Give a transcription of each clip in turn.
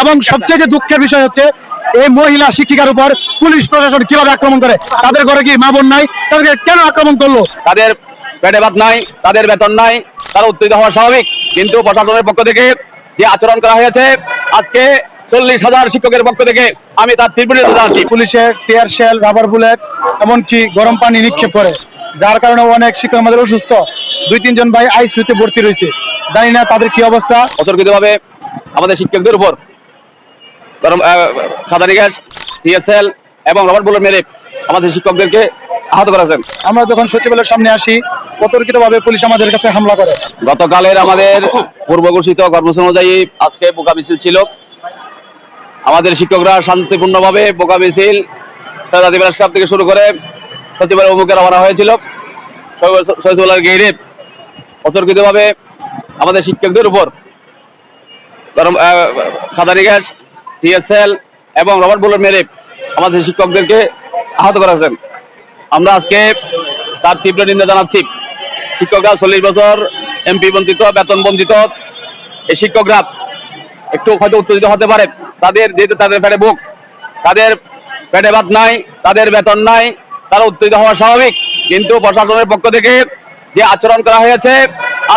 এবং সবচেয়ে যে দুঃখের বিষয় হচ্ছে এই মহিলা শিক্ষিকার উপর পুলিশ প্রশাসন কীভাবে আক্রমণ করে? তাদের ঘরে কি মা বোন নাই? তাদেরকে কেন আক্রমণ করল? তাদের পেটে ভাত নাই তাদের বেতন নাই তারা উত্তেজিত হওয়া স্বাভাবিক। কিন্তু প্রশাসনের পক্ষ থেকে যে আচরণ করা হয়েছে আজকে চল্লিশ হাজার শিক্ষকের পক্ষ থেকে আমি তার তীব্র জানাচ্ছি পুলিশের টিয়ার শেল রাবার বুলেট এমনকি গরম পানি নিক্ষেপ করে। যার কারণে অনেক শিক্ষক আমাদের অসুস্থ। দুই তিনজন ভাই আইসিউতে ভর্তি রয়েছে। জানি না তাদের কি অবস্থা। অতর্কিতভাবে আমাদের শিক্ষকদের উপর সাদারি গ্যাস টিএসএল এবং রবার বুলেট মেরে আমাদের শিক্ষকদেরকে আহত করেছেন। আমরা যখন সচিবালয়ের সামনে আসি অতর্কিতভাবে পুলিশ আমাদের কাছে হামলা করে। গতকালের আমাদের পূর্ব ঘোষিত কর্মসূচি অনুযায়ী আজকে বোকা মিছিল ছিল। আমাদের শিক্ষকরা শান্তিপূর্ণভাবে বোকা মিছিল সৈয়দাদি সাহেব থেকে শুরু করে সচিবালয় অমুকে রওনা হয়েছিল। সচিবালয় গেইরে অতর্কিতভাবে আমাদের শিক্ষকদের উপর সাদারি গ্যাস টিএসএল এবং রবার্ট বুলেট মেরে আমাদের শিক্ষকদেরকে আহত করেছেন আমরা আজকে তার তীব্র নিন্দা জানাচ্ছি। শিক্ষকরা চল্লিশ বছর এমপি বঞ্চিত, বেতন বঞ্চিত। এই শিক্ষকরা একটু হয়তো উত্তেজিত হতে পারে। তাদের যেহেতু তাদের পেটে বুক তাদের পেটে ভাত নাই, তাদের বেতন নাই, তারা উত্তেজিত হওয়া স্বাভাবিক। কিন্তু প্রশাসনের পক্ষ থেকে যে আচরণ করা হয়েছে,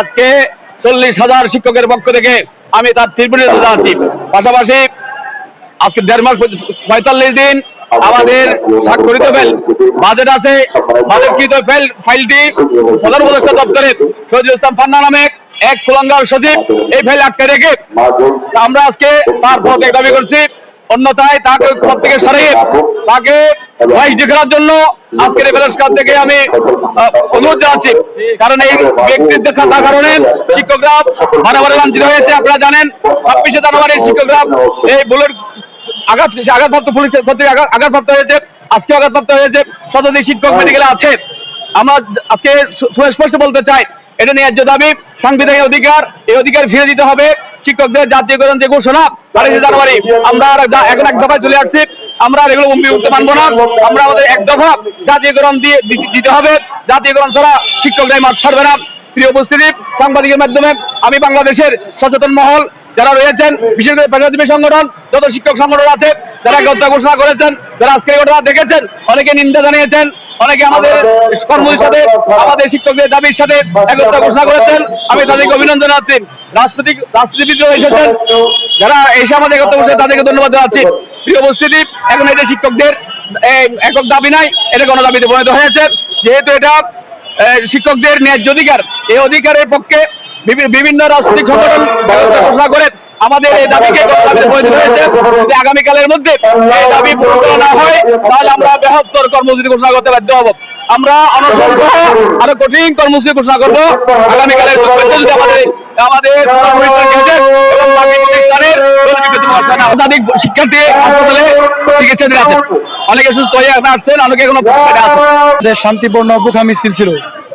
আজকে চল্লিশ হাজার শিক্ষকের পক্ষ থেকে আমি তার তীব্র নিন্দা জানাচ্ছি। পাশাপাশি আজকে দেড় মাস পঁয়তাল্লিশ দিন আমাদের স্বাক্ষরিত ফেল। বাজেট আছে বাজেটকৃত ফেল ফাইলটি প্রধান উপদেষ্টা দপ্তরে সজিদ ইসলাম পান্না নামে এক কুলঙ্গার সচিব এই ফাইল আটকে রেখে আমরা আজকে তার পদত্যাগ দাবি করছি। অন্যথায় তাকে পদ থেকে সরিয়ে তাকে ভাইস করার জন্য আজকের এই ব্যালেন্স কার্ড থেকে আমি অনুরোধ জানাচ্ছি। কারণ এই ব্যক্তির থাকার কারণে শিক্ষকরা বারে লাঞ্ছিত হয়েছে, আপনারা জানেন। ছাব্বিশে জানুয়ারি শিক্ষকরা এই বুলেট আঘাত আঘাতপ্রাপ্ত পুলিশ কর্তৃক আঘাতপ্রাপ্ত হয়েছে। আজকে আঘাতপ্রাপ্ত হয়েছে। শতাধিক শিক্ষক মেডিকেলে আছে। আমরা আজকে সুস্পষ্ট বলতে চাই এটা ন্যায্য দাবি সাংবিধানিক অধিকার এই অধিকার ফিরে দিতে হবে। শিক্ষকদের জাতীয়করণ যে ঘোষণা জানুয়ারি আমরা এখন এক দফায় চলে আসছি। আমরা এগুলো উঠতে মানবো না। আমরা আমাদের এক দফা জাতীয়করণ দিয়ে দিতে হবে। জাতীয়করণ ছাড়া শিক্ষকরাই মাঠ ছাড়বে না। প্রিয় উপস্থিতি সাংবাদিকের মাধ্যমে আমি বাংলাদেশের সচেতন মহল যারা রয়েছেন, বিশেষ করে পেশাজীবী সংগঠন, যত শিক্ষক সংগঠন আছে, যারা গদ্দা ঘোষণা করেছেন, যারা আজকে ঘটনা দেখেছেন, অনেকে নিন্দা জানিয়েছেন, অনেকে আমাদের কর্মীর সাথে, আমাদের শিক্ষকদের দাবির সাথে একত্র ঘোষণা করেছেন। আমি তাদেরকে অভিনন্দন জানাচ্ছি। রাজনৈতিক রাজনীতিবিদরা এসেছেন। যারা এসে আমাদের একত্র বসে তাদেরকে ধন্যবাদ জানাচ্ছি। প্রিয় উপস্থিতি, এখন যে শিক্ষকদের একক দাবি নাই, এটা কোনো দাবিতে পরিণত হয়েছে। যেহেতু এটা শিক্ষকদের ন্যায্য অধিকার, এই অধিকারের পক্ষে বিভিন্ন রাজনৈতিক সংগঠন ঘোষণা করে আমাদের এই দাবিকে হয়েছে যে আগামীকালের মধ্যে এই দাবি পূরণ না হয়, তাহলে আমরা বৃহত্তর কর্মসূচি ঘোষণা করতে বাধ্য হব। আমরা অনশন সহ আরও কঠিন কর্মসূচি ঘোষণা করব। আগামীকালের শিক্ষার্থী অনেকে শান্তিপূর্ণ বুখা মিছিল ছিল।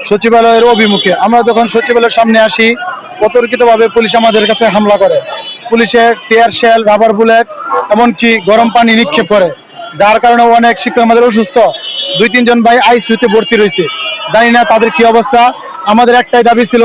সচিবালয়ের অভিমুখে। আমরা যখন সচিবালয়ের সামনে আসি, অতর্কিতভাবে পুলিশ আমাদের কাছে হামলা করে। পুলিশের টিয়ার শেল, রাবার বুলেট, এমনকি গরম পানি নিক্ষেপ করে। যার কারণে অনেক শিক্ষক আমাদের অসুস্থ। দুই, তিনজন ভাই আইসিউতে ভর্তি রয়েছে। জানি না তাদের কি অবস্থা। আমাদের একটাই দাবি ছিল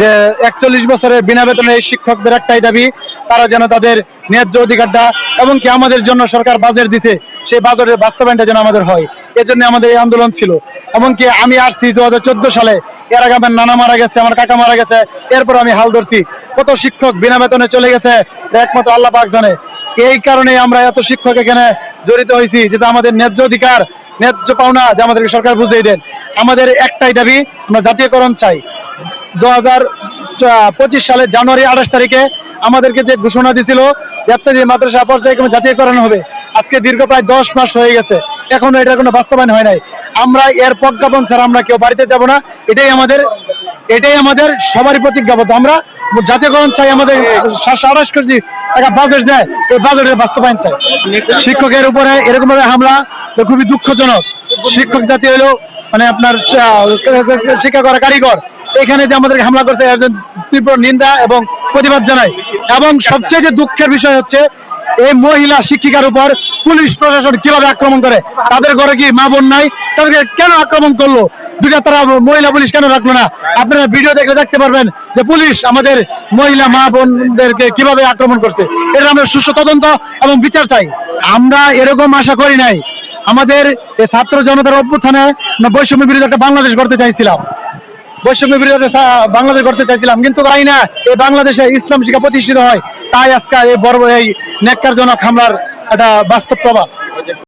যে একচল্লিশ বছরের বিনা বেতনে এই শিক্ষকদের একটাই দাবি, তারা যেন তাদের ন্যায্য অধিকারটা এমনকি আমাদের জন্য সরকার বাজেট দিতে সেই বাজেটের বাস্তবায়নটা যেন আমাদের হয়। এজন্য আমাদের এই আন্দোলন ছিল। এমনকি আমি আসছি দু হাজার চোদ্দ সালে। এর আগে আমার নানা মারা গেছে, আমার কাকা মারা গেছে। এরপর আমি হাল ধরছি। কত শিক্ষক বিনা বেতনে চলে গেছে একমাত্র আল্লাহ পাক জানে। এই কারণে আমরা এত শিক্ষক এখানে জড়িত হয়েছি যেটা আমাদের ন্যায্য অধিকার, ন্যায্য পাওনা যে আমাদেরকে সরকার বুঝিয়ে দেন। আমাদের একটাই দাবি, আমরা জাতীয়করণ চাই। দু হাজার পঁচিশ সালের জানুয়ারি আঠাশ তারিখে আমাদেরকে যে ঘোষণা দিছিল যাত্রী মাদ্রাসা পর্যায়ে জাতীয়করণ হবে, আজকে দীর্ঘ প্রায় দশ মাস হয়ে গেছে। এখনও এটার কোনো বাস্তবায়ন হয় নাই। আমরা এর প্রজ্ঞাপন ছাড়া আমরা কেউ বাড়িতে যাব না। এটাই আমাদের এটাই আমাদের সবারই প্রতিজ্ঞাবদ্ধ আমরা জাতীয়করণ চাই আমাদের সাতশো আঠাশ কোটি টাকা বাজেট দেয়, এই বাজেটের বাস্তবায়ন চাই। শিক্ষকের উপরে এরকম ভাবে হামলা খুবই দুঃখজনক। শিক্ষক জাতি হলো মানে আপনার শিক্ষা করা কারিগর। এখানে যে আমাদেরকে হামলা করছে তীব্র নিন্দা এবং প্রতিবাদ জানাই এবং সবচেয়ে যে দুঃখের বিষয় হচ্ছে এই মহিলা শিক্ষিকার উপর পুলিশ প্রশাসন কীভাবে আক্রমণ করে? তাদের ঘরে কি মা বোন নাই? তাদেরকে কেন আক্রমণ করল? দুটা তারা মহিলা পুলিশ কেন রাখল না? আপনারা ভিডিও দেখলে দেখতে পারবেন যে পুলিশ আমাদের মহিলা মা বোনদেরকে কীভাবে আক্রমণ করছে। এর আমরা সুস্থ তদন্ত এবং বিচার চাই। আমরা এরকম আশা করি নাই। আমাদের ছাত্র জনতার অভ্যুত্থানে বৈষম্য বিরোধী একটা বাংলাদেশ গড়তে চাইছিলাম। বৈষম্য বিরোধী বাংলাদেশ করতে চাইছিলাম। কিন্তু তাই না এই বাংলাদেশে ইসলাম শিক্ষা প্রতিষ্ঠিত হয়। তাই আজকে এই বড় এই নেককারজনক হামলার একটা বাস্তব প্রভাব।